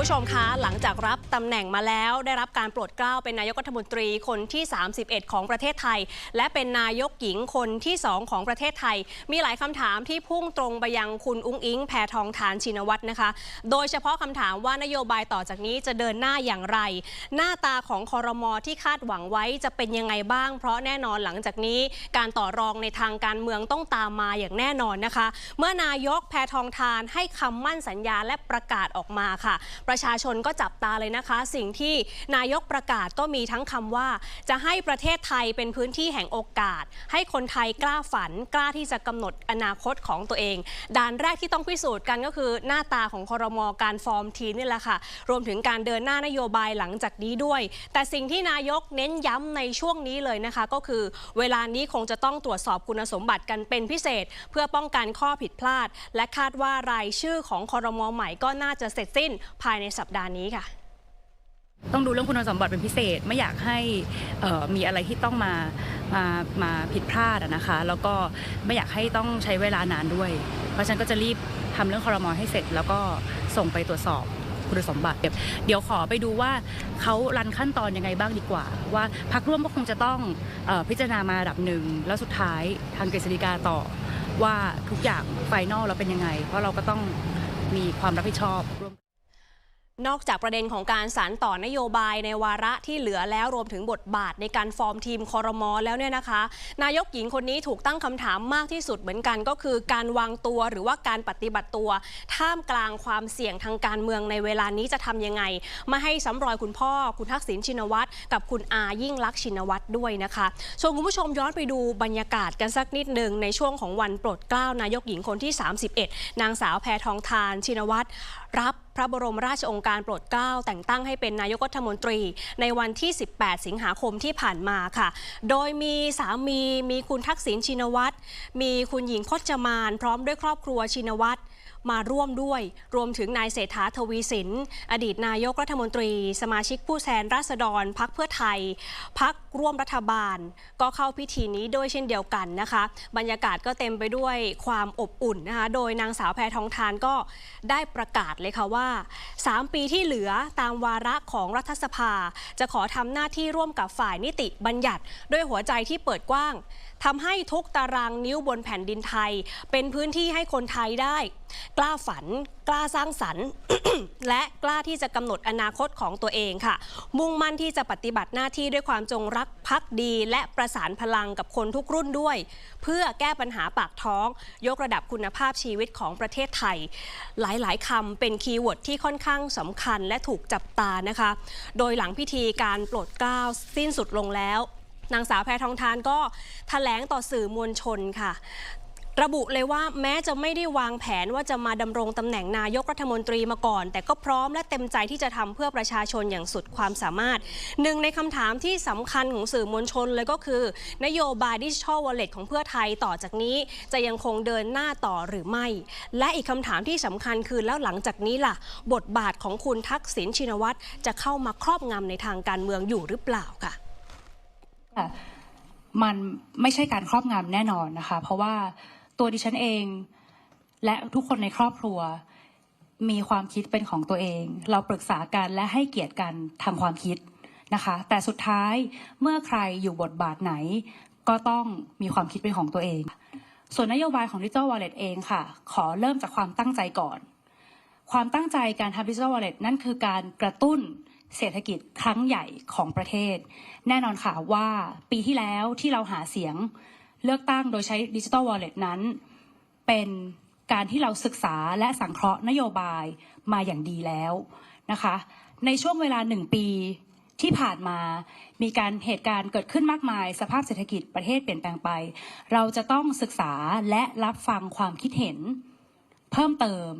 ผู้ชมคะ หลังจากรับตำแหน่งมาแล้วได้รับการโปรดเกล้าเป็นนายกรัฐมนตรีคนที่ 31 ของประเทศไทย และเป็นนายกหญิงคนที่ 2 ของประเทศไทย มีหลายคำถามที่พุ่งตรงไปยังคุณอุ้งอิงแพทองทานชินวัตรนะคะ โดยเฉพาะคำถามว่านโยบายต่อจากนี้จะเดินหน้าอย่างไร หน้าตาของคอรมอที่คาดหวังไว้จะเป็นยังไงบ้าง เพราะแน่นอนหลังจากนี้ การต่อรองในทางการเมืองต้องตามมาอย่างแน่นอนนะคะ เมื่อนายกแพทองทานให้คำมั่นสัญญาและประกาศออกมาค่ะประชาชนก็จับตาเลยนะคะ สิ่งที่นายกประกาศก็มีทั้งคำว่า จะให้ประเทศไทยเป็นพื้นที่แห่งโอกาส ให้คนไทยกล้าฝัน กล้าที่จะกำหนดอนาคตของตัวเอง ด่านแรกที่ต้องพิสูจน์กันก็คือหน้าตาของคอรมอการฟอร์มทีนี่แหละค่ะ รวมถึงการเดินหน้านโยบายหลังจากนี้ด้วย แต่สิ่งที่นายกเน้นย้ำในช่วงนี้เลยนะคะ ก็คือเวลานี้คงจะต้องตรวจสอบคุณสมบัติกันเป็นพิเศษ เพื่อป้องกันข้อผิดพลาด และคาดว่ารายชื่อของคอรมอใหม่ก็น่าจะเสร็จสิ้นภายในสัปดาห์นี้ค่ะ ต้องดูเรื่องคุณสมบัติเป็นพิเศษไม่อยากให้มีอะไรที่ต้องมามามาผิดพลาดนะคะ แล้วก็ไม่อยากให้ต้องใช้เวลานานด้วย เพราะฉะนันก็จะรีบทำเรื่องคอรมอให้เสร็จ แล้วก็ส่งไปตรวจสอบคุณสมบัติเดี๋ยวขอไปดูว่าเขารันขั้นตอนยังไงบ้างดีกว่า ว่าพักร่วมก็คงจะต้องอพิจารณามาระดับหนึ่งแล้วสุดท้ายทางกฤษฎีกาต่อว่าทุกอย่างไฟนอลเราเป็นยังไง เพราะเราก็ต้องมีความรับผิดชอบร่ว นอกจากประเด็นของการสานต่อนโยบายในวาระที่เหลือแล้วรวมถึงบทบาทในการฟอร์มทีมคอรมอแล้วเนี่ยนะคะ นายกหญิงคนนี้ถูกตั้งคำถามมากที่สุดเหมือนกัน ก็คือการวางตัวหรือว่าการปฏิบัติตัว ท่ามกลางความเสี่ยงทางการเมืองในเวลานี้จะทำยังไงไม่ให้ซ้ำรอยคุณพ่อ คุณทักษิณชินวัตรกับคุณอายิ่งลักษณ์ชินวัตรด้วยนะคะชวนคุณผู้ชมย้อนไปดูบรรยากาศกันสักนิดหนึ่งในช่วงของวันโปรดเกล้านายกหญิงคนที่ 31 นางสาวแพทองทานชินวัตร รับพระบรมราชองค์การโปรดเกล้าแต่งตั้งให้เป็นนายกรัฐมนตรีในวันที่ 18 สิงหาคมที่ผ่านมาค่ะ โดยมีสามีมีคุณทักษิณชินวัตรมีคุณหญิงพจมาน พร้อมด้วยครอบครัวชินวัตร มาร่วมด้วย รวมถึงนายเศรษฐาทวีสิน อดีตนายกรัฐมนตรี สมาชิกผู้แทนราษฎรพักเพื่อไทย พักร่วมรัฐบาล ก็เข้าพิธีนี้ด้วยเช่นเดียวกันนะคะ บรรยากาศก็เต็มไปด้วยความอบอุ่นนะคะ โดยนางสาวแพทองทานก็ได้ประกาศเลยค่ะว่า 3 ปีที่เหลือตามวาระของรัฐสภา จะขอทำหน้าที่ร่วมกับฝ่ายนิติบัญญัติ ด้วยหัวใจที่เปิดกว้าง ทำให้ทุกตารางนิ้วบนแผ่นดินไทย เป็นพื้นที่ให้คนไทยได้ กล้าฝัน กล้าสร้างสรรค์ และกล้าที่จะกำหนดอนาคตของตัวเองค่ะ มุ่งมั่นที่จะปฏิบัติหน้าที่ด้วยความจงรักภักดี และประสานพลังกับคนทุกรุ่นด้วย เพื่อแก้ปัญหาปากท้อง ยกระดับคุณภาพชีวิตของประเทศไทย หลายๆคำเป็นคีย์เวิร์ดที่ค่อนข้างสำคัญและถูกจับตานะคะ โดยหลังพิธีการโปรดเกล้าสิ้นสุดลงแล้ว นางสาวแพทองทานก็แถลงต่อสื่อมวลชนค่ะ ระบุเลยว่าแม้จะไม่ได้วางแผนว่าจะมาดำรงตำแหน่งนายกรัฐมนตรีมาก่อน แต่ก็พร้อมและเต็มใจที่จะทำเพื่อประชาชนอย่างสุดความสามารถ หนึ่งในคำถามที่สำคัญของสื่อมวลชนเลยก็คือ นโยบายดิจิทัลวอลเล็ตของเพื่อไทยต่อจากนี้ จะยังคงเดินหน้าต่อหรือไม่ และอีกคำถามที่สำคัญคือแล้วหลังจากนี้ล่ะ บทบาทของคุณทักษิณชินวัตรจะเข้ามาครอบงำในทางการเมืองอยู่หรือเปล่าค่ะ มันไม่ใช่การครอบงำแน่นอนนะคะ เพราะว่าตัวดิฉันเองและทุกคนในครอบครัวมีความคิดเป็นของตัวเอง เราปรึกษากันและให้เกียรติกันทางความคิดนะคะ แต่สุดท้ายเมื่อใครอยู่บทบาทไหน ก็ต้องมีความคิดเป็นของตัวเอง ส่วนนโยบายของ Digital Wallet เองค่ะ ขอเริ่มจากความตั้งใจก่อน ความตั้งใจการทำ Digital Wallet นั่นคือการกระตุ้น เศรษฐกิจครั้งใหญ่ของประเทศ แน่นอนค่ะว่าปีที่แล้วที่เราหาเสียงเลือกตั้งโดยใช้ Digital Wallet นั้น เป็นการที่เราศึกษาและสังเคราะห์นโยบายมาอย่างดีแล้วนะคะ ในช่วงเวลาหนึ่งปีที่ผ่านมามีการเหตุการณ์เกิดขึ้นมากมาย สภาพเศรษฐกิจประเทศเปลี่ยนแปลงไป เราจะต้องศึกษาและรับฟังความคิดเห็น เพิ่มเติม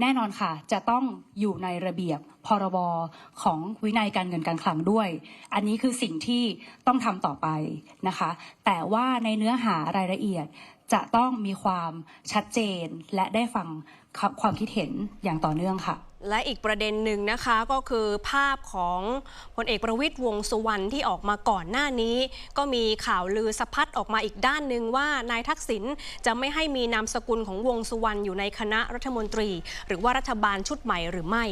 แน่นอนค่ะ จะต้องอยู่ในระเบียบพรบของวินัยการเงินการคลังด้วย อันนี้คือสิ่งที่ต้องทำต่อไปนะคะ แต่ว่าในเนื้อหารายละเอียดจะต้องมีความชัดเจนและได้ฟังความคิดเห็นอย่างต่อเนื่องค่ะ และอีกประเด็นหนึ่งนะคะก็คือภาพของพลเอกประวิตยวงสุวรรณที่ออกมาก่อนหน้านี้ ก็มีข่าวลือสะพัดออกมาอีกด้านหนึ่งว่านายทักษิณจะไม่ให้มีนามสกุลของวงสุวรรณอยู่ในคณะรัฐมนตรี หรือว่ารัฐบาลชุดใหม่หรือไม่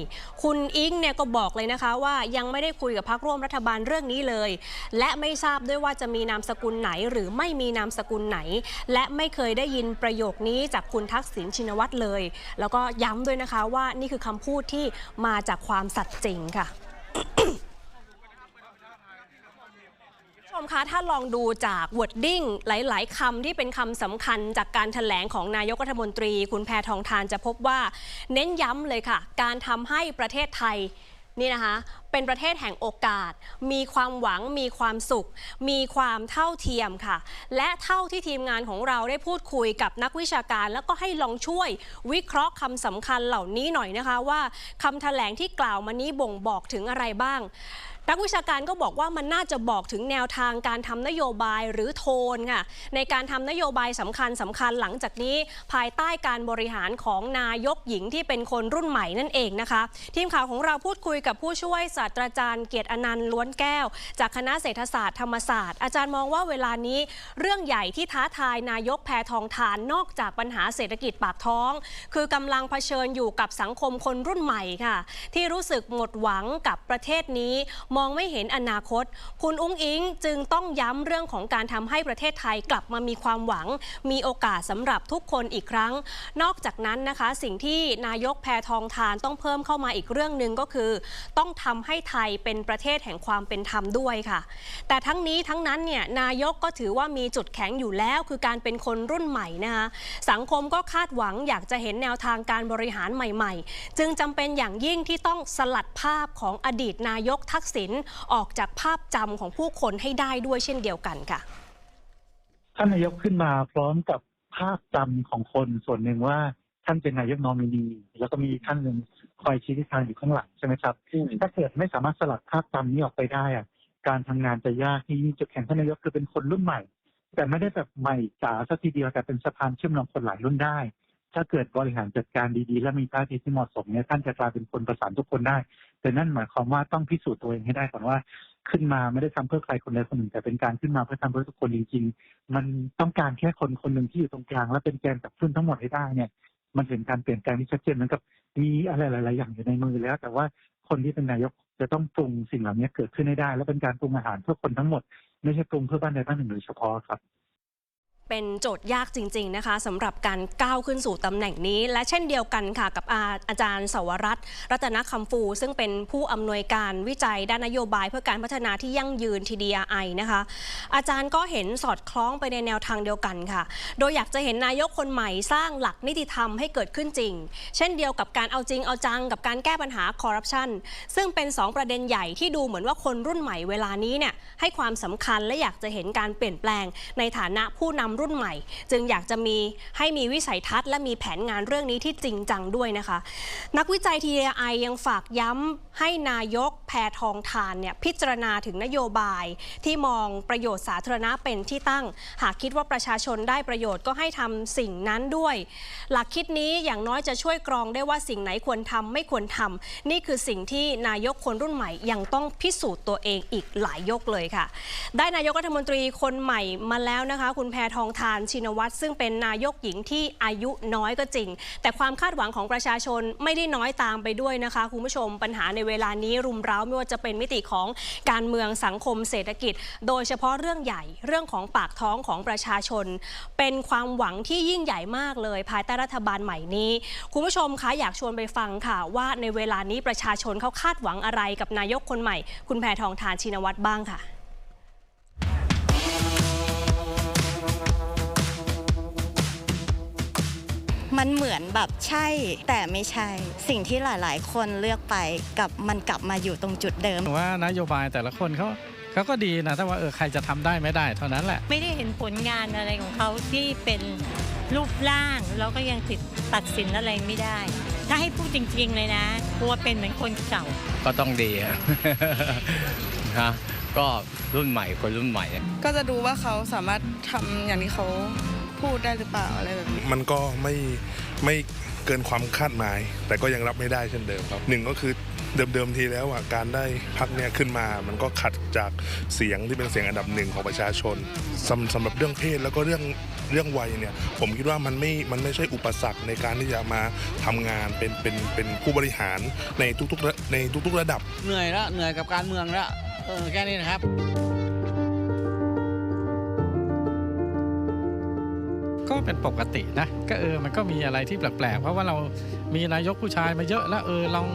คุณอิงเนี่ยก็บอกเลยนะคะว่ายังไม่ได้คุยกับพรรคร่วมรัฐบาลเรื่องนี้เลย และไม่ทราบด้วยว่าจะมีนามสกุลไหน หรือไม่มีนามสกุลไหน และไม่เคยได้ยินประโยคนี้จากคุณทักษิณชินวัตรเลย แล้วก็ย้ำด้วยนะคะว่านี่คือคำพูดดที่มาจากความสัตย์จริงค่ะผู้ชมคะถ้าลองดูจากวอร์ดดิ้งหลาย ๆคำที่เป็นคำสำคัญจากการถแถลงของนายกรัฐมนตรี คุณแพทองทานจะพบว่า เน้นย้ำเลยค่ะ การทำให้ประเทศไทย นี่นะคะ เป็นประเทศแห่งโอกาส มีความหวัง มีความสุข มีความเท่าเทียมค่ะ และเท่าที่ทีมงานของเราได้พูดคุยกับนักวิชาการ แล้วก็ให้ลองช่วยวิเคราะห์คำสำคัญเหล่านี้หน่อยนะคะว่าคำแถลงที่กล่าวมานี้บ่งบอกถึงอะไรบ้าง นักวิชาการก็บอกว่ามันน่าจะบอกถึงแนวทางการทำนโยบายหรือโทนค่ะในการทำนโยบายสำคัญสำคัญหลังจากนี้ ภายใต้การบริหารของนายกหญิงที่เป็นคนรุ่นใหม่นั่นเองนะคะ ทีมข่าวของเราพูดคุยกับผู้ช่วยศาสตราจารย์เกียรติอนันต์ล้วนแก้ว จากคณะเศรษฐศาสตร์ธรรมศาสตร์อาจารย์มองว่าเวลานี้ เรื่องใหญ่ที่ท้าทายนายกแพทองทานนอกจากปัญหาเศรษฐกิจปากท้อง คือกำลังเผชิญอยู่กับสังคมคนรุ่นใหม่ค่ะ ที่รู้สึกหมดหวังกับประเทศนี้มองไม่เห็นอนาคต คุณอุ้งอิงจึงต้องย้ำเรื่องของการทำให้ประเทศไทยกลับมามีความหวัง มีโอกาสสำหรับทุกคนอีกครั้ง นอกจากนั้นนะคะ สิ่งที่นายกแพทองทานต้องเพิ่มเข้ามาอีกเรื่องหนึ่งก็คือ ต้องทำให้ไทยเป็นประเทศแห่งความเป็นธรรมด้วยค่ะ แต่ทั้งนี้ทั้งนั้นเนี่ยนายกก็ถือว่ามีจุดแข็งอยู่แล้ว คือการเป็นคนรุ่นใหม่นะคะสังคมก็คาดหวังอยากจะเห็นแนวทางการบริหารใหม่ ๆ จึงจำเป็นอย่างยิ่งที่ต้องสลัดภาพของอดีตนายกทักษิณออกจากภาพจำของผู้คนให้ได้ด้วยเช่นเดียวกันค่ะ ท่านนายกขึ้นมาพร้อมกับภาพจำของคนส่วนหนึ่งว่าท่านเป็นนายกนอมินีแล้วก็มีท่านหนึ่งคอยชี้ทิศทางอยู่ข้างหลังใช่ไหมครับ ถ้าเกิดไม่สามารถสลัดภาพจำนี้ออกไปได้อะการทำงานจะยากที่จุดแข็งท่านนายกคือเป็นคนรุ่นใหม่ แต่ไม่ได้แบบใหม่จ๋าสักทีเดียวแต่เป็นสะพานเชื่อมโยงคนหลายรุ่นได้ ถ้าเกิดบริหารจัดการดีๆ และมีท่าทีที่เหมาะสมเนี่ยท่านจะกลายเป็นคนประสานทุกคนได้ แต่นั่นหมายความว่าต้องพิสูจน์ตัวเองให้ได้ก่อนว่าขึ้นมาไม่ได้ทำเพื่อใครคนใดคนหนึ่งแต่เป็นการขึ้นมาเพื่อทำเพื่อทุกคนจริง ๆ มันต้องการแค่คนคนหนึ่งที่อยู่ตรงกลาง และเป็นแกนกับขึ้นทั้งหมดให้ได้เนี่ย มันเป็นการเปลี่ยนแปลงที่ชัดเจนเหมือนกับมีอะไรหลาย ๆ อย่างอยู่ในมือแล้ว แต่ว่าคนที่เป็นนายกจะต้องปรุงสิ่งเหล่านี้เกิดขึ้นให้ได้ และเป็นการปรุงอาหารเพื่อคนทั้งหมด ไม่ใช่ปรุงเพื่อบ้านใดบ้านหนึ่งโดยเฉพาะครับ เป็นโจทย์ยากจริง ๆนะคะสำหรับการก้าวขึ้นสู่ตำแหน่งนี้ และเช่นเดียวกันค่ะกับอาอาจารย์สวรัตน์รัตนคำฟู ซึ่งเป็นผู้อำนวยการวิจัยด้านนโยบาย เพื่อการพัฒนาที่ยั่งยืน TDRI นะคะ อาจารย์ก็เห็นสอดคล้องไปในแนวทางเดียวกันค่ะ โดยอยากจะเห็นนายกคนใหม่สร้างหลักนิติธรรมให้เกิดขึ้นจริง เช่นเดียวกับการเอาจริงเอาจังกับการแก้ปัญหาคอร์รัปชันซึ่งเป็น 2 ประเด็นใหญ่ที่ดูเหมือนว่าคนรุ่นใหม่เวลานี้เนี่ยให้ความสำคัญและอยากจะเห็นการเปลี่ยนแปลงในฐานะผู้นำรุ่นใหม่ จึงอยากจะมีให้มีวิสัยทัศน์ และมีแผนงานเรื่องนี้ที่จริงจังด้วยนะคะ นักวิจัย TDI ยังฝากย้ำให้นายกแพทองทานเนี่ยพิจารณาถึงนโยบาย ที่มองประโยชน์สาธารณะเป็นที่ตั้ง หากคิดว่าประชาชนได้ประโยชน์ก็ให้ทำสิ่งนั้นด้วย หลักคิดนี้อย่างน้อยจะช่วยกรองได้ว่าสิ่งไหนควรทำไม่ควรทำนี่คือสิ่งที่นายกคนรุ่นใหม่ยังต้องพิสูจน์ตัวเองอีกหลายยกเลยค่ะ ได้นายกรัฐมนตรีคนใหม่มาแล้วนะคะ คุณแพทองทานชินวัตรซึ่งเป็นนายกหญิงที่อายุน้อยก็จริง แต่ความคาดหวังของประชาชนไม่ได้น้อยตามไปด้วยนะคะคุณผู้ชมปัญหาในเวลานี้รุมเร้าไม่ว่าจะเป็นมิติของการเมืองสังคมเศรษฐกิจ โดยเฉพาะเรื่องใหญ่เรื่องของปากท้องของประชาชน เป็นความหวังที่ยิ่งใหญ่มากเลย ภายใต้รัฐบาลใหม่นี้ คุณผู้ชมคะอยากชวนไปฟังค่ะ ว่าในเวลานี้ประชาชนเขาคาดหวังอะไรกับนายกคนใหม่ คุณแพทองทานชินวัตรบ้างค่ะ มันเหมือนแบบใช่ แต่ไม่ใช่ สิ่งที่หลายๆ คนเลือกไปกับมันกลับมาอยู่ตรงจุดเดิมผมว่านโยบายแต่ละคนเขาเขาก็ดีนะแต่ว่าเออใครจะทำได้ไม่ได้เท่านั้นแหละ ไม่ได้เห็นผลงานอะไรของเขาที่เป็นรูปร่าง แล้วก็ยังติดตัดสินอะไรไม่ได้ ถ้าให้พูดจริง ๆ เลยนะกลัวเป็นเหมือนคนเก่า ก็ต้องดีอะนะก็รุ่นใหม่คนรุ่นใหม่ ก็จะดูว่าเขาสามารถทำอย่างที่เขา พูดได้หรือเปล่าอะไรแบบนี้ มันก็ไม่ไม่เกินความคาดหมาย แต่ก็ยังรับไม่ได้เช่นเดิมครับหนึ่งก็คือเดิมๆทีแล้วอะการได้พักเนี่ยขึ้นมา มันก็ขัดจากเสียงที่เป็นเสียงอันดับหนึ่งของประชาชนสำสำหรับเรื่องเพศแล้วก็เรื่องเรื่องวัยเนี่ย ผมคิดว่ามันไม่มันไม่ใช่อุปสรรคในการที่จะมาทำงานเป็นเป็นเป็นผู้บริหารในทุกๆระในทุก ๆ ระดับ เหนื่อยแล้วเหนื่อยกับการเมืองแล้วเออแค่นี้นะครับ ก็เป็นปกตินะก็เออมันก็มีอะไรที่แปลกๆเพราะว่าเรามีนายกผู้ชายมาเยอะแล้วเออลอง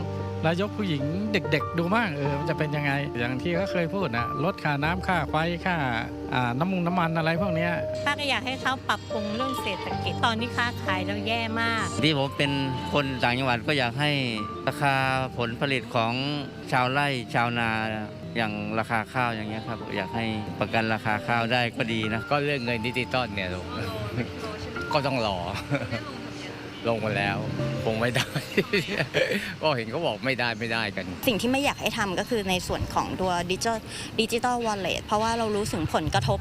นายกผู้หญิงเด็ก ๆ ดูบ้างเออมันจะเป็นยังไง อย่างที่เขาเคยพูดนะลดค่าน้ำค่าไฟค่าอ่าน้ำมันน้ำมันอะไรพวกเนี้ยป้าก็อยากให้เขาปรับปรุงเรื่องเศรษฐกิจตอนนี้ค้าขายเราแย่มาก ที่ผมเป็นคนต่างจังหวัดก็อยากให้ราคาผลผลิตของชาวไร่ชาวนาอย่างราคาข้าวอย่างเงี้ยครับ อยากให้ประกันราคาข้าวได้ก็ดีนะก็เรื่องเงินดิจิตอลเนี่ยลง ก็ต้องรอ ลงมาแล้วคงไม่ได้ ก็เห็นเขาบอกไม่ได้ไม่ได้กัน สิ่งที่ไม่อยากให้ทำก็คือในส่วนของตัวดิจิทัลดิจิตอลวอลเล็ตเพราะว่าเรารู้ถึงผลกระทบ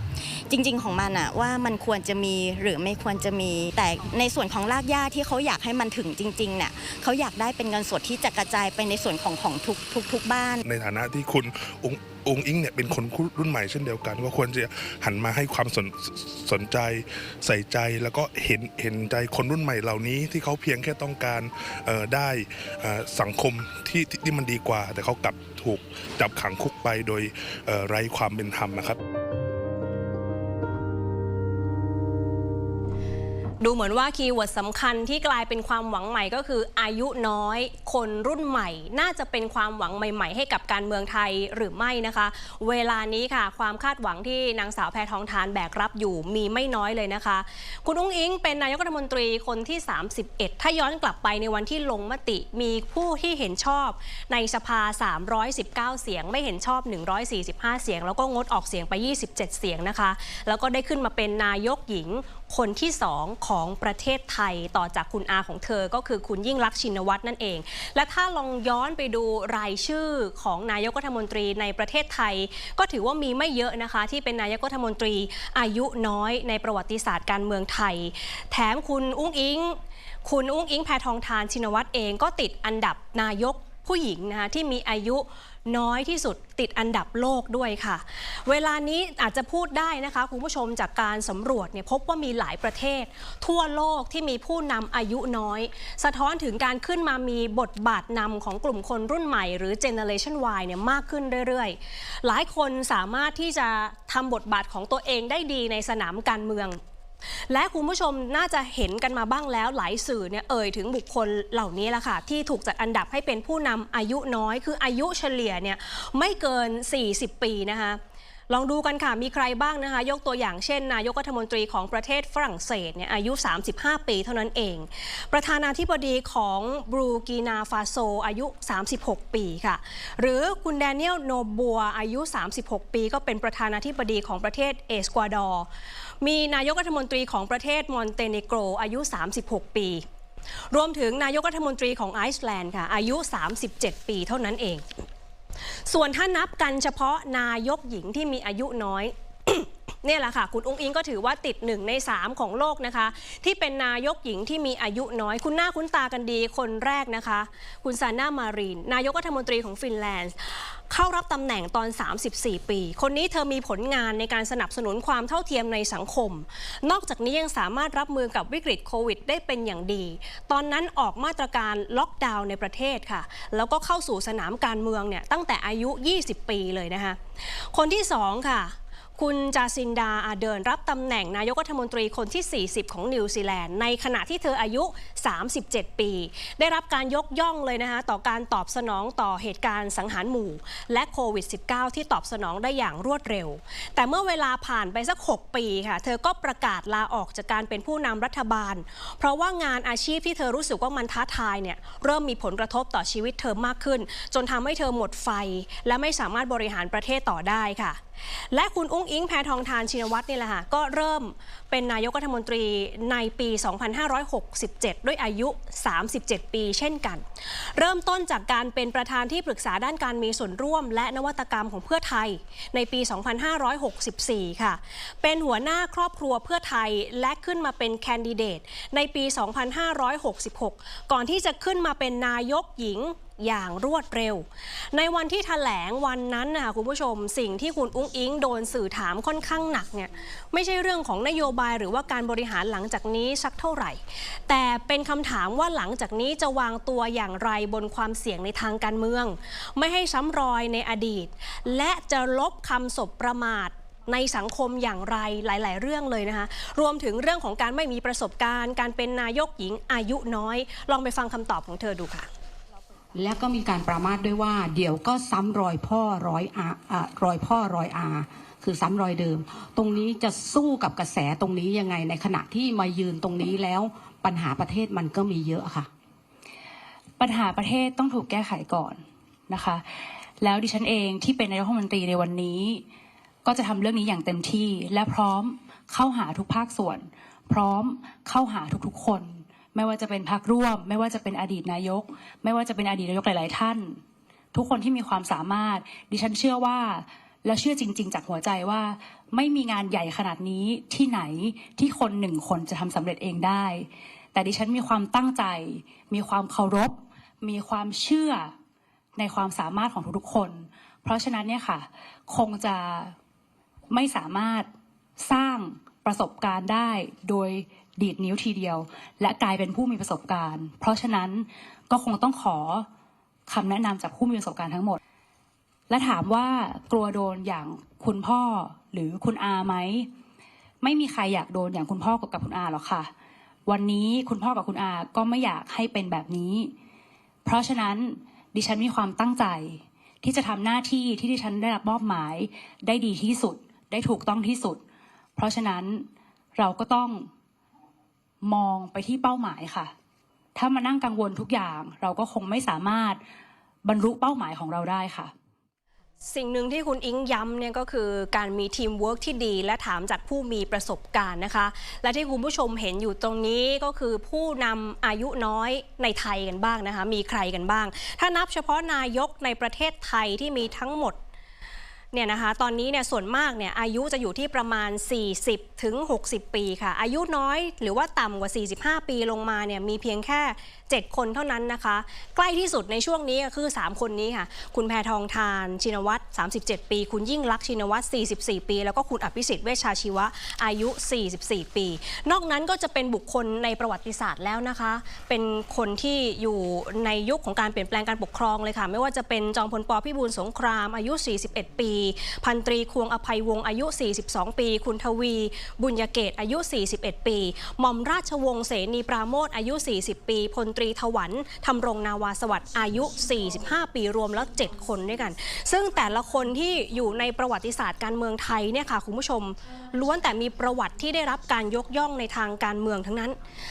จริง ๆ ของมันอะว่ามันควรจะมีหรือไม่ควรจะมี แต่ในส่วนของรากหญ้าที่เขาอยากให้มันถึงจริงๆเนี่ยเขาอยากได้เป็นเงินสดที่จะกระจายไปในส่วนของของทุกทุกทุกบ้าน ในฐานะที่คุณองค์องค์อิงเนี่ยเป็นคนรุ่นใหม่เช่นเดียวกัน ก็ควรจะหันมาให้ความสนสนใจใส่ใจแล้วก็เห็นเห็นใจคนรุ่นใหม่เหล่านี้ที่เขาเพียงแค่ต้องการได้สังคมที่ที่ที่มันดีกว่า แต่เขากลับถูกจับขังคุกไปโดยไร้ความเป็นธรรมนะครับ ดูเหมือนว่าคีย์เวิร์ดสำคัญที่กลายเป็นความหวังใหม่ก็คืออายุน้อย คนรุ่นใหม่ น่าจะเป็นความหวังใหม่ ๆ ให้กับการเมืองไทยหรือไม่นะคะ เวลานี้ค่ะ ความคาดหวังที่นางสาวแพทองทานแบกรับอยู่มีไม่น้อยเลยนะคะ คุณอุ้งอิงเป็นนายกรัฐมนตรีคนที่ 31 ถ้าย้อนกลับไปในวันที่ลงมติมีผู้ที่เห็นชอบ ในสภา 319 เสียง ไม่เห็นชอบ 145 เสียง แล้วก็งดออกเสียงไป 27 เสียงนะคะ แล้วก็ได้ขึ้นมาเป็นนายกหญิง คนที่สองของประเทศไทยต่อจากคุณอาของเธอ ก็คือคุณยิ่งลักษณ์ชินวัตรนั่นเอง และถ้าลองย้อนไปดูรายชื่อของนายกรัฐมนตรีในประเทศไทย ก็ถือว่ามีไม่เยอะนะคะ ที่เป็นนายกรัฐมนตรีอายุน้อยในประวัติศาสตร์การเมืองไทย แถมคุณอุ้งอิง คุณอุ้งอิงแพทองทานชินวัตรเองก็ติดอันดับนายก ผู้หญิงนะคะที่มีอายุน้อยที่สุดติดอันดับโลกด้วยค่ะ เวลานี้อาจจะพูดได้นะคะคุณผู้ชมจากการสำรวจเนี่ยพบว่ามีหลายประเทศ ทั่วโลกที่มีผู้นำอายุน้อย สะท้อนถึงการขึ้นมามีบทบาทนำของกลุ่มคนรุ่นใหม่หรือ Generation Y เนี่ยมากขึ้นเรื่อยๆ หลายคนสามารถที่จะทำบทบาทของตัวเองได้ดีในสนามการเมือง และคุณผู้ชมน่าจะเห็นกันมาบ้างแล้วหลายสื่อเนี่ยเอ่ยถึงบุคคลเหล่านี้แหละค่ะ ที่ถูกจัดอันดับให้เป็นผู้นำอายุน้อย คืออายุเฉลี่ยเนี่ยไม่เกิน 40 ปีนะคะ ลองดูกันค่ะ มีใครบ้างนะคะ ยกตัวอย่างเช่น นายกรัฐมนตรีของประเทศฝรั่งเศสเนี่ยอายุ 35 ปีเท่านั้นเอง ประธานาธิบดีของบรูกีนาฟาโซอายุ 36 ปีค่ะ หรือคุณแดเนียลโนบัวอายุ 36 ปีก็เป็นประธานาธิบดีของประเทศเอสกวาดอร์มีนายกรัฐมนตรีของประเทศมอนเตเนโกรอายุ 36 ปีรวมถึงนายกรัฐมนตรีของไอซ์แลนด์ค่ะ อายุ 37 ปีเท่านั้นเอง ส่วนถ้านับกันเฉพาะนายกหญิงที่มีอายุน้อย เนี่ยแหละค่ะ คุณอุ้งอิงก็ถือว่าติดหนึ่งใน 3 ของโลกนะคะ ที่เป็นนายกหญิงที่มีอายุน้อย คุณหน้าคุ้นตากันดีคนแรกนะคะ คุณซาน่ามารีน นายกรัฐมนตรีของฟินแลนด์ เข้ารับตำแหน่งตอน 34 ปี คนนี้เธอมีผลงานในการสนับสนุนความเท่าเทียมในสังคม นอกจากนี้ยังสามารถรับมือกับวิกฤตโควิด ได้เป็นอย่างดี ตอนนั้นออกมาตรการล็อกดาวน์ในประเทศค่ะ แล้วก็เข้าสู่สนามการเมืองเนี่ยตั้งแต่อายุ 20 ปีเลยนะคะ คนที่สองค่ะ คุณจาซินดาอาเดินรับตำแหน่งนายกรัฐมนตรีคนที่ 40 ของนิวซีแลนด์ ในขณะที่เธออายุ37 ปี ได้รับการยกย่องเลยนะคะต่อการตอบสนองต่อเหตุการณ์สังหารหมู่ และโควิด -19 ที่ตอบสนองได้อย่างรวดเร็ว แต่เมื่อเวลาผ่านไปสัก 6 ปีค่ะ เธอก็ประกาศลาออกจากการเป็นผู้นำรัฐบาล เพราะว่างานอาชีพที่เธอรู้สึกว่ามันท้าทายเนี่ยเริ่มมีผลกระทบต่อชีวิตเธอมากขึ้น จนทำให้เธอหมดไฟ และไม่สามารถบริหารประเทศต่อได้ค่ะและคุณอุ้งอิงแพทองทานชินวัตรนี่แหละค่ะก็เริ่มเป็นนายกรัฐมนตรีในปี 2567ด้วยด้วยอายุ 37 ปีเช่นกัน เริ่มต้นจากการเป็นประธานที่ปรึกษาด้านการมีส่วนร่วม และนวัตกรรมของเพื่อไทยในปี 2564 ค่ะ เป็นหัวหน้าครอบครัวเพื่อไทยและขึ้นมาเป็นแคนดิเดตในปี 2566 ก่อนที่จะขึ้นมาเป็นนายกหญิง อย่างรวดเร็ว ในวันที่แถลงวันนั้นนะคะคุณผู้ชม สิ่งที่คุณอุ้งอิงโดนสื่อถามค่อนข้างหนักเนี่ยไม่ใช่เรื่องของนโยบายหรือว่าการบริหารหลังจากนี้สักเท่าไหร่ แต่เป็นคำถามว่าหลังจากนี้จะวางตัวอย่างไรบนความเสี่ยงในทางการเมือง ไม่ให้ซ้ำรอยในอดีต และจะลบคำสบประมาทในสังคมอย่างไรหลาย ๆ เรื่องเลยนะคะ รวมถึงเรื่องของการไม่มีประสบการณ์ การเป็นนายกหญิงอายุน้อย ลองไปฟังคำตอบของเธอดูค่ะ แล้วก็มีการประมาทด้วยว่า เดี๋ยวก็ซ้ำรอยพ่อร้อยอาอ่ารอยพ่อรอยอา คือซ้ำรอยเดิม ตรงนี้จะสู้กับกระแสตรงนี้ยังไงในขณะที่มายืนตรงนี้แล้วปัญหาประเทศมันก็มีเยอะค่ะ ปัญหาประเทศต้องถูกแก้ไขก่อนนะคะ แล้วดิฉันเองที่เป็นนายกรัฐมนตรีในวันนี้ ก็จะทำเรื่องนี้อย่างเต็มที่และพร้อมเข้าหาทุกภาคส่วน พร้อมเข้าหาทุกๆคน ไม่ว่าจะเป็นพรรคร่วม ไม่ว่าจะเป็นอดีตนายก ไม่ว่าจะเป็นอดีตนายกหลาย ๆ ท่าน ทุกคนที่มีความสามารถ ดิฉันเชื่อว่า และเชื่อจริง ๆ จากหัวใจว่า ไม่มีงานใหญ่ขนาดนี้ที่ไหนที่คนหนึ่งคนจะทำสำเร็จเองได้ แต่ดิฉันมีความตั้งใจ มีความเคารพ มีความเชื่อในความสามารถของทุกๆคน เพราะฉะนั้นเนี่ยค่ะ คงจะไม่สามารถสร้างประสบการณ์ได้โดย ดีดนิ้วทีเดียว และกลายเป็นผู้มีประสบการณ์ เพราะฉะนั้นก็คงต้องขอคำแนะนำจากผู้มีประสบการณ์ทั้งหมด และถามว่ากลัวโดนอย่างคุณพ่อหรือคุณอาไหมไม่มีใครอยากโดนอย่างคุณพ่อกับคุณอาหรอกค่ะ วันนี้คุณพ่อกับคุณอาก็ไม่อยากให้เป็นแบบนี้ เพราะฉะนั้นดิฉันมีความตั้งใจ ที่จะทำหน้าที่ที่ดิฉันได้รับมอบหมาย ได้ดีที่สุด ได้ถูกต้องที่สุด เพราะฉะนั้นเราก็ต้อง มองไปที่เป้าหมายค่ะ ถ้ามานั่งกังวลทุกอย่าง เราก็คงไม่สามารถบรรลุเป้าหมายของเราได้ค่ะสิ่งหนึ่งที่คุณอิงย้ำเนี่ยก็คือการมีทีมเวิร์กที่ดีและถามจากผู้มีประสบการณ์นะคะ และที่คุณผู้ชมเห็นอยู่ตรงนี้ก็คือผู้นำอายุน้อยในไทยกันบ้างนะคะ มีใครกันบ้าง ถ้านับเฉพาะนายกในประเทศไทยที่มีทั้งหมด เนี่ยนะคะตอนนี้เนี่ยส่วนมากเนี่ยอายุจะอยู่ที่ประมาณ 40 ถึง 60 ปีค่ะ อายุน้อยหรือว่าต่ำกว่า 45 ปีลงมาเนี่ยมีเพียงแค่ 7 คนเท่านั้นนะคะ ใกล้ที่สุดในช่วงนี้ก็คือ 3 คนนี้ค่ะ คุณแพทองทาน ชินวัตร 37 ปี คุณยิ่งลักษณ์ชินวัตร 44 ปี แล้วก็คุณอภิสิทธิ์เวชชาชีวะอายุ 44 ปี นอกนั้นก็จะเป็นบุคคลในประวัติศาสตร์แล้วนะคะ เป็นคนที่อยู่ในยุคของการเปลี่ยนแปลงการปกครองเลยค่ะ ไม่ว่าจะเป็นจอมพลปพิบูลสงครามอายุ 41 ปีพันตรีควงอภัยวงศ์อายุ 42 ปี คุณทวี บุญยเกตอายุ 41 ปีหม่อมราชวงศ์เสนีปราโมทอายุ 40 ปี พลตรีถวันทำรงนาวาสวัสดิ์อายุ 45 ปีรวมแล้ว 7 คนด้วยกัน ซึ่งแต่ละคนที่อยู่ในประวัติศาสตร์การเมืองไทยเนี่ยค่ะคุณผู้ชม ล้วนแต่มีประวัติที่ได้รับการยกย่องในทางการเมืองทั้งนั้น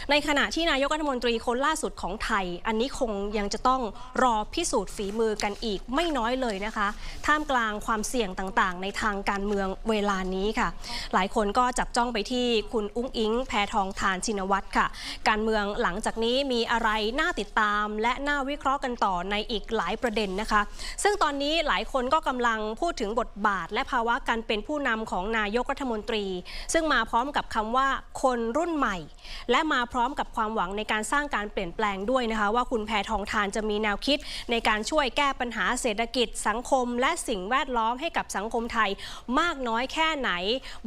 ในขณะที่นายกรัฐมนตรีคนล่าสุดของไทย อันนี้คงยังจะต้องรอพิสูจน์ฝีมือกันอีกไม่น้อยเลยนะคะ ท่ามกลางความเสี่ยงอย่างต่างๆ ในทางการเมืองเวลานี้ค่ะ หลายคนก็จับจ้องไปที่คุณอุ้งอิง แพทองทานชินวัตรค่ะ การเมืองหลังจากนี้มีอะไรน่าติดตาม และน่าวิเคราะห์กันต่อในอีกหลายประเด็นนะคะ ซึ่งตอนนี้หลายคนก็กำลังพูดถึงบทบาท และภาวะการเป็นผู้นำของนายกรัฐมนตรี ซึ่งมาพร้อมกับคำว่าคนรุ่นใหม่ และมาพร้อมกับความหวังในการสร้างการเปลี่ยนแปลงด้วยนะคะ ว่าคุณแพทองทานจะมีแนวคิดในการช่วยแก้ปัญหาเศรษฐกิจสังคม และสิ่งแวดล้อมให้กับสังคมไทยมากน้อยแค่ไหน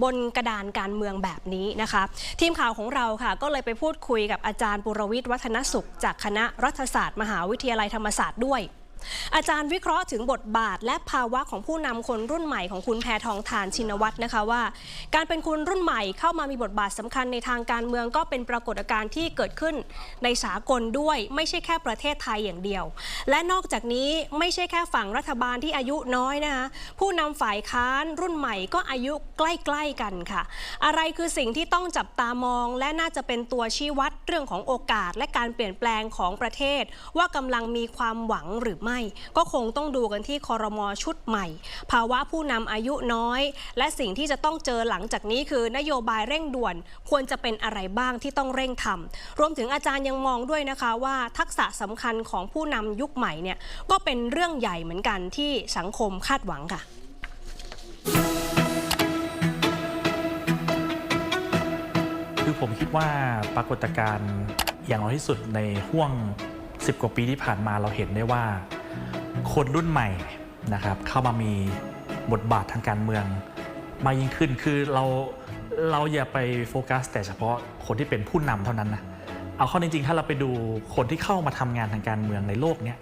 บนกระดานการเมืองแบบนี้นะคะ ทีมข่าวของเราค่ะก็เลยไปพูดคุยกับอาจารย์ปุรวิทย์วัฒนสุข จากคณะรัฐศาสตร์ มหาวิทยาลัยธรรมศาสตร์ด้วย อาจารย์วิเคราะห์ถึงบทบาท และภาวะของผู้นำคนรุ่นใหม่ของคุณแพทองทานชินวัตรนะคะว่า การเป็นคนรุ่นใหม่เข้ามามีบทบาทสำคัญในทางการเมืองก็เป็นปรากฏการณ์ที่เกิดขึ้นในสากลด้วย ไม่ใช่แค่ประเทศไทยอย่างเดียว และนอกจากนี้ไม่ใช่แค่ฝั่งรัฐบาลที่อายุน้อยนะคะผู้นำฝ่ายค้านรุ่นใหม่ก็อายุใกล้ๆกันค่ะ อะไรคือสิ่งที่ต้องจับตามอง และน่าจะเป็นตัวชี้วัดเรื่องของโอกาสและการเปลี่ยนแปลงของประเทศ ว่ากำลังมีความหวังหรือไม่ไม่ ก็คงต้องดูกันที่คอรมอชุดใหม่ ภาวะผู้นำอายุน้อย และสิ่งที่จะต้องเจอหลังจากนี้คือนโยบายเร่งด่วน ควรจะเป็นอะไรบ้างที่ต้องเร่งทำรวมถึงอาจารย์ยังมองด้วยนะคะว่าทักษะสำคัญของผู้นำยุคใหม่เนี่ยก็เป็นเรื่องใหญ่เหมือนกันที่สังคมคาดหวังค่ะคือผมคิดว่าปรากฏการณ์อย่างน้อยที่สุดในห่วง 10 กว่าปีที่ผ่านมาเราเห็นได้ว่า คนรุ่นใหม่นะครับเข้ามามีบทบาททางการเมืองมากยิ่งขึ้นคือเราเราอย่าไปโฟกัส แต่เฉพาะคนที่เป็นผู้นำเท่านั้นนะเอาข้อจริงๆ ถ้าเราไปดูคนที่เข้ามาทำงานทางการเมืองในโลกเนี้ย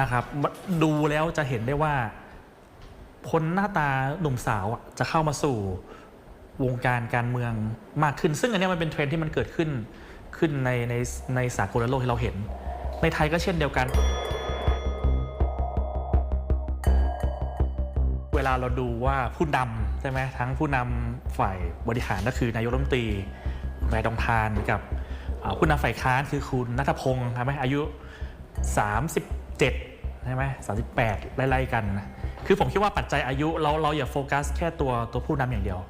นะครับดูแล้วจะเห็นได้ว่า คนหน้าตาหนุ่มสาวจะเข้ามาสู่วงการการเมืองมากขึ้น ซึ่งอันนี้มันเป็นเทรนด์ที่มันเกิดขึ้นขึ้นในในในสากลโลกที่เราเห็น ในไทยก็เช่นเดียวกัน เวลาเราดูว่าผู้นำใช่ไหมทั้งผู้นำฝ่ายบริหารก็คือนายกรัฐมนตรีแพทองทานกับผู้นำฝ่ายค้านคือคุณนัทพงศ์ใช่ไหมอายุ 37ใช่ไหม38ไล่ๆกัน คือผมคิดว่าปัจจัยอายุเราเราอย่าโฟกัสแค่ตัวตัวผู้นำอย่างเดียว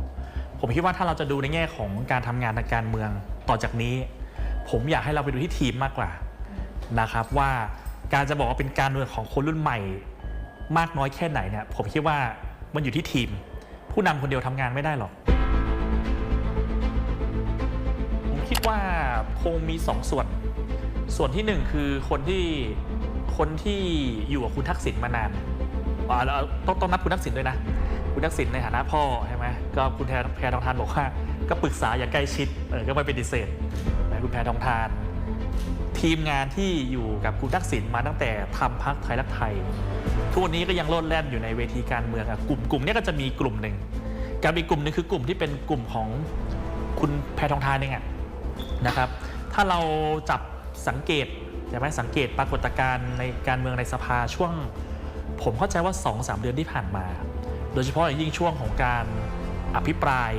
ผมคิดว่าถ้าเราจะดูในแง่ของการทำงานทางการเมืองต่อจากนี้ ผมอยากให้เราไปดูที่ทีมมากกว่านะครับว่าการจะบอกว่าเป็นการเมืองของคนรุ่นใหม่ มากน้อยแค่ไหนเนี่ยผมคิดว่ามันอยู่ที่ทีม ผู้นำคนเดียวทำงานไม่ได้หรอก ผมคิดว่าคงมีสองส่วน ส่วนที่หนึ่งคือคนที่คนที่อยู่กับคุณทักษิณมานานอ่าแล้วต้องต้องนับคุณทักษิณด้วยนะ คุณทักษิณในฐานะพ่อใช่ไหมก็คุณแพรแพรทองทานบอกว่า ก็ปรึกษาอย่างใกล้ชิดเออก็ไม่ปฏิเสธนคุณแพรทองทาน ทีมงานที่อยู่กับคุณทักษิณมาตั้งแต่ทำพักไทยรักไทยทุกวันนี้ก็ยังโลดแล่นอยู่ในเวทีการเมืองอะกลุ่มกลุ่มนี้ก็จะมีกลุ่มหนึ่งกับอีกกลุ่มหนึงคือกลุ่มที่เป็นกลุ่มของคุณแพทองทานเองอะนะครับ ถ้าเราจับสังเกตใช่ไหมสังเกตปรากฏการณ์ในการเมืองในสภาช่วง ผมเข้าใจว่า 2-3 เดือนที่ผ่านมา โดยเฉพาะอย่างยิ่งช่วงของการอภิปราย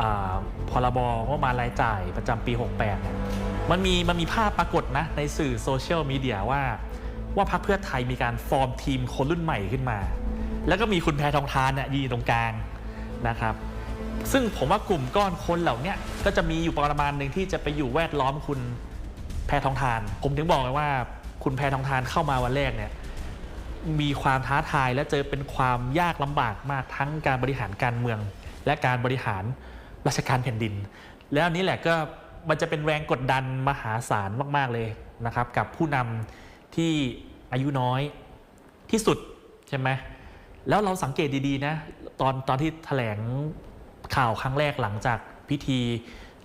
อาพรบงบประมาณรายจ่ายประจำปี 68เนี่ย มันมีมันมีภาพปรากฏนะในสื่อโซเชียลมีเดียว่า ว่าพรรคเพื่อไทยมีการฟอร์มทีมคนรุ่นใหม่ขึ้นมา แล้วก็มีคุณแพทองทานเนี่ยยืนตรงกลางนะครับ ซึ่งผมว่ากลุ่มก้อนคนเหล่านี้ก็จะมีอยู่ประมาณหนึ่งที่จะไปอยู่แวดล้อมคุณแพทองทาน ผมถึงบอกเลยว่าคุณแพทองทานเข้ามาวันแรกเนี่ยมีความท้าทายและเจอเป็นความยากลำบากมากทั้งการบริหารการเมือง และการบริหารราชการแผ่นดิน แล้วนนี้แหละก็ มันจะเป็นแรงกดดันมหาศาลมาก ๆ เลยนะครับ กับผู้นำที่อายุน้อยที่สุดใช่ไหมแล้วเราสังเกตดี ๆ นะ ตอนตอนที่แถลงข่าวครั้งแรกหลังจากพิธี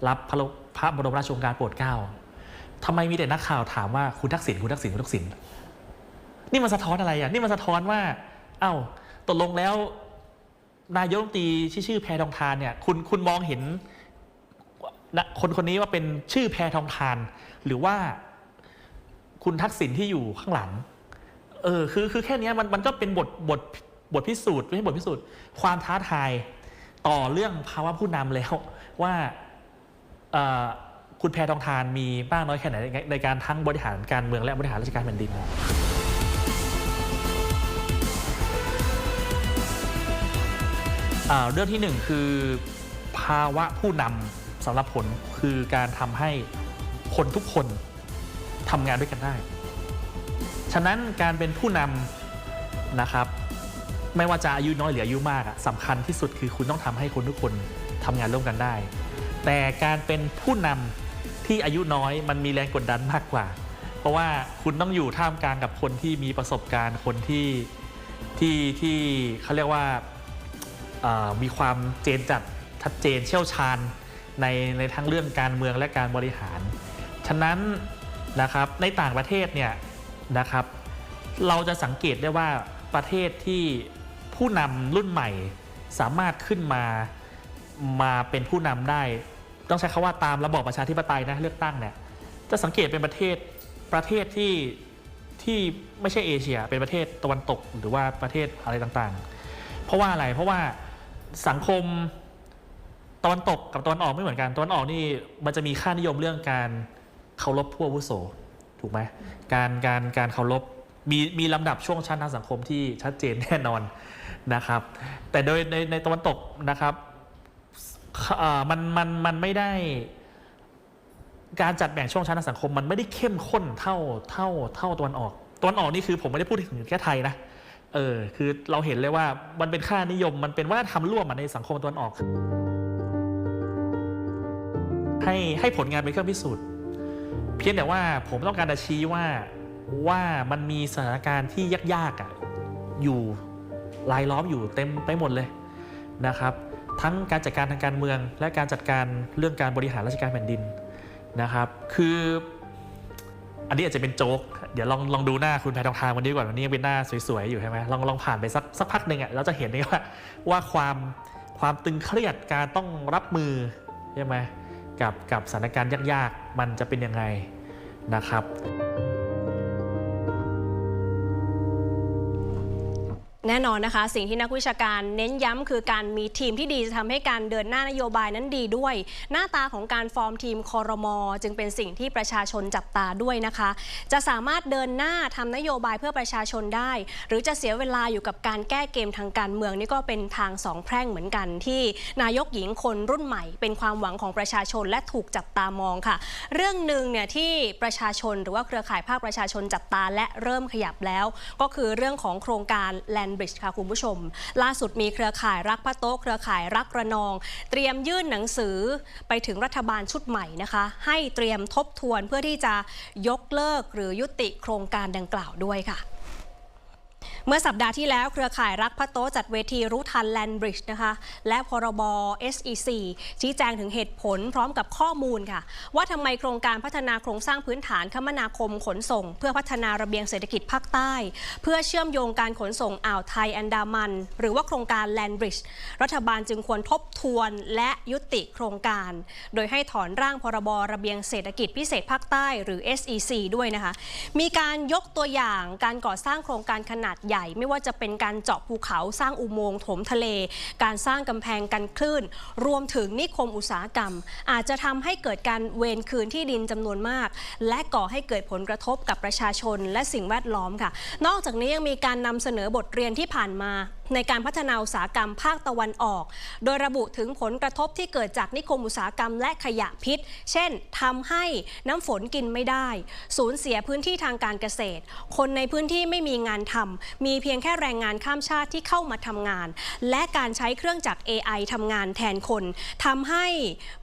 รับพระพระบรมราชโองการโปรดเกล้าทำไมมีแต่นักข่าวถามว่าคุณทักษิณคุณทักษิณคุณทักษิณนี่มันสะท้อนอะไรอะ นี่มันสะท้อนว่า เอ้าตกลงแล้ว นายกรัฐมนตรีชื่อแพรทองทานเนี่ย คุณคุณมองเห็น นะคนคนนี้ว่าเป็นชื่อแพทองทาน หรือว่าคุณทักษิณที่อยู่ข้างหลัง เออคือคือแค่นี้มันมันก็เป็นบทบทบทพิสูจน์ไม่ใช่บทพิสูจน์ความท้าทายต่อเรื่องภาวะผู้นำแล้วว่าคุณแพทองทานมีบ้างน้อยแค่ไหนในในการทั้งบริหารการเมืองและบริหารราชการแผ่นดินเรื่องที่หนึ่งคือภาวะผู้นำ สำหรับผลคือการทำให้คนทุกคนทำงานด้วยกันได้ ฉะนั้นการเป็นผู้นำนะครับ ไม่ว่าจะอายุน้อยหรืออายุมากสำคัญที่สุดคือคุณต้องทำให้คนทุกคนทำงานร่วมกันได้ แต่การเป็นผู้นำที่อายุน้อยมันมีแรงกดดันมากกว่า เพราะว่าคุณต้องอยู่ท่ามกลางกับคนที่มีประสบการณ์คนที่ที่ที่เขาเรียกว่ามีความเจนจัดชัดเจนเชี่ยวชาญ ในในทั้งเรื่องการเมืองและการบริหาร ฉะนั้นนะครับในต่างประเทศเนี่ยนะครับ เราจะสังเกตได้ว่าประเทศที่ผู้นำรุ่นใหม่สามารถขึ้นมามาเป็นผู้นำได้ ต้องใช้คาว่าตามระบอบประชาธิปไตยนะเลือกตั้งเนี่ยจะสังเกตเป็นประเทศประเทศที่ที่ไม่ใช่เอเชีย เป็นประเทศตะวันตกหรือว่าประเทศอะไรต่างๆ เพราะว่าอะไรเพราะว่าสังคม ตะวันตกกับตะวันออกไม่เหมือนกันตะวันออกนี่มันจะมีค่านิยมเรื่องการเคารพผู้อาวุโสถูกไหมการการการเคารพมีมีลำดับช่วงชั้นทางสังคมที่ชัดเจนแน่นอนนะครับ แต่โดยในในตะวันตกนะครับมันมันมันไม่ได้ การจัดแบ่งช่วงชั้นทางสังคม มันไม่ได้เข้มข้นเท่าเท่าเท่าตะวันออกตะวันออกนี่คือผมไม่ได้พูดถึงแค่ไทยนะเออคือเราเห็นเลยว่ามันเป็นค่านิยมมันเป็นวัฒนธรรมร่วมในสังคมตะวันออก ให้ให้ผลงานเป็นเครื่องพิสูจน์ เพียงแต่ว่าผมต้องการจะชี้ว่าว่ามันมีสถานการณ์ที่ยากๆอะอยู่รายล้อมอยู่เต็มไปหมดเลยนะครับ ทั้งการจัดการทางการเมือง และการจัดการเรื่องการบริหารราชการแผ่นดินนะครับ คืออันนี้อาจจะเป็นโจ๊ก เดี๋ยวลองลองดูหน้าคุณแพทองทานวันนี้ก่อนวันนี้ยังเป็นหน้าสวยๆอยู่ใช่ไหมลองลองผ่านไปสักสักพักหนึ่งอะเราจะเห็นได้ว่าว่าความความตึงเครียดการต้องรับมือใช่ไหม กับกับสถานการณ์ยากๆ มันจะเป็นยังไงนะครับ แน่นอนนะคะ สิ่งที่นักวิชาการเน้นย้ำคือการมีทีมที่ดีจะทำให้การเดินหน้านโยบายนั้นดีด้วย หน้าตาของการฟอร์มทีมคอรมอจึงเป็นสิ่งที่ประชาชนจับตาด้วยนะคะ จะสามารถเดินหน้าทำนโยบายเพื่อประชาชนได้ หรือจะเสียเวลาอยู่กับการแก้เกมทางการเมืองนี่ก็เป็นทางสองแพร่งเหมือนกัน ที่นายกหญิงคนรุ่นใหม่ เป็นความหวังของประชาชนและถูกจับตามองค่ะ เรื่องหนึ่งเนี่ยที่ประชาชนหรือว่าเครือข่ายภาคประชาชนจับตาและเริ่มขยับแล้ว ก็คือเรื่องของโครงการแลนนบริดจ์ค่ะคุณผู้ชม ล่าสุดมีเครือข่ายรักพระโต๊ะเครือข่ายรักระนอง เตรียมยื่นหนังสือไปถึงรัฐบาลชุดใหม่นะคะ ให้เตรียมทบทวนเพื่อที่จะยกเลิกหรือยุติโครงการดังกล่าวด้วยค่ะ เมื่อสัปดาห์ที่แล้วเครือข่ายรักพระโต๊จัดเวทีรู้ทันแลนบริดจ์นะคะ และพรบ SEC ชี้แจงถึงเหตุผลพร้อมกับข้อมูลค่ะ ว่าทำไมโครงการพัฒนาโครงสร้างพื้นฐานคมนาคมขนส่ง เพื่อพัฒนาระเบียงเศรษฐกิจภาคใต้ เพื่อเชื่อมโยงการขนส่งอ่าวไทยอันดามัน หรือว่าโครงการแลนบริดจ์รัฐบาลจึงควรทบทวนและยุติโครงการ โดยให้ถอนร่างพรบระเบียงเศรษฐกิจพิเศษภาคใต้หรือ SEC ด้วยนะคะ มีการยกตัวอย่างการก่อสร้างโครงการขนาดใหญ่ไม่ว่าจะเป็นการเจาะภูเขาสร้างอุโมงค์ถมทะเล การสร้างกำแพงกันคลื่น รวมถึงนิคมอุตสาหกรรม อาจจะทำให้เกิดการเวรคืนที่ดินจำนวนมาก และก่อให้เกิดผลกระทบกับประชาชนและสิ่งแวดล้อมค่ะ นอกจากนี้ยังมีการนำเสนอบทเรียนที่ผ่านมา ในการพัฒนาอุตสาหกรรมภาคตะวันออก โดยระบุถึงผลกระทบที่เกิดจากนิคมอุตสาหกรรมและขยะพิษ เช่นทำให้น้ำฝนกินไม่ได้ สูญเสียพื้นที่ทางการเกษตร คนในพื้นที่ไม่มีงานทำมีเพียงแค่แรงงานข้ามชาติที่เข้ามาทำงาน และการใช้เครื่องจักร AI ทำงานแทนคนทำให้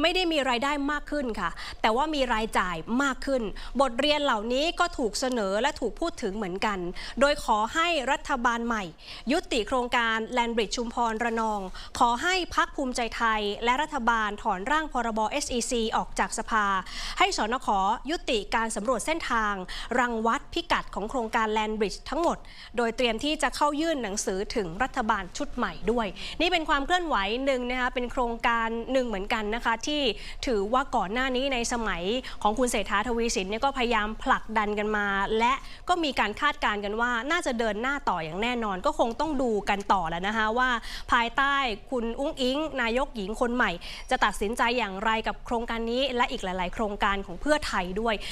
ไม่ได้มีรายได้มากขึ้นค่ะ แต่ว่ามีรายจ่ายมากขึ้น บทเรียนเหล่านี้ก็ถูกเสนอและถูกพูดถึงเหมือนกัน โดยขอให้รัฐบาลใหม่ ยุติโครงการแลนบริดชุมพรระนอง ขอให้พักภูมิใจไทย และรัฐบาลถอนร่างพรบ SEC ออกจากสภา ให้สนขยุติการสำรวจเส้นทาง รังวัดพิกัดของโครงการแลนบริดจ์ทั้งหมด โดยเตรียมที่จะเข้ายื่นหนังสือถึงรัฐบาลชุดใหม่ด้วย นี่เป็นความเคลื่อนไหวหนึ่งนะคะเป็นโครงการหนึ่งเหมือนกันนะคะ ที่ถือว่าก่อนหน้านี้ในสมัยของคุณเศรษฐาทวีสินเนี่ยก็พยายามผลักดันกันมา และก็มีการคาดการณ์กันว่าน่าจะเดินหน้าต่ออย่างแน่นอน ก็คงต้องดูกันต่อแล้วนะคะว่าภายใต้คุณอุ้งอิง นายกหญิงคนใหม่ จะตัดสินใจอย่างไรกับโครงการนี้และอีกหลาย ๆ โครงการของเพื่อไทยด้วย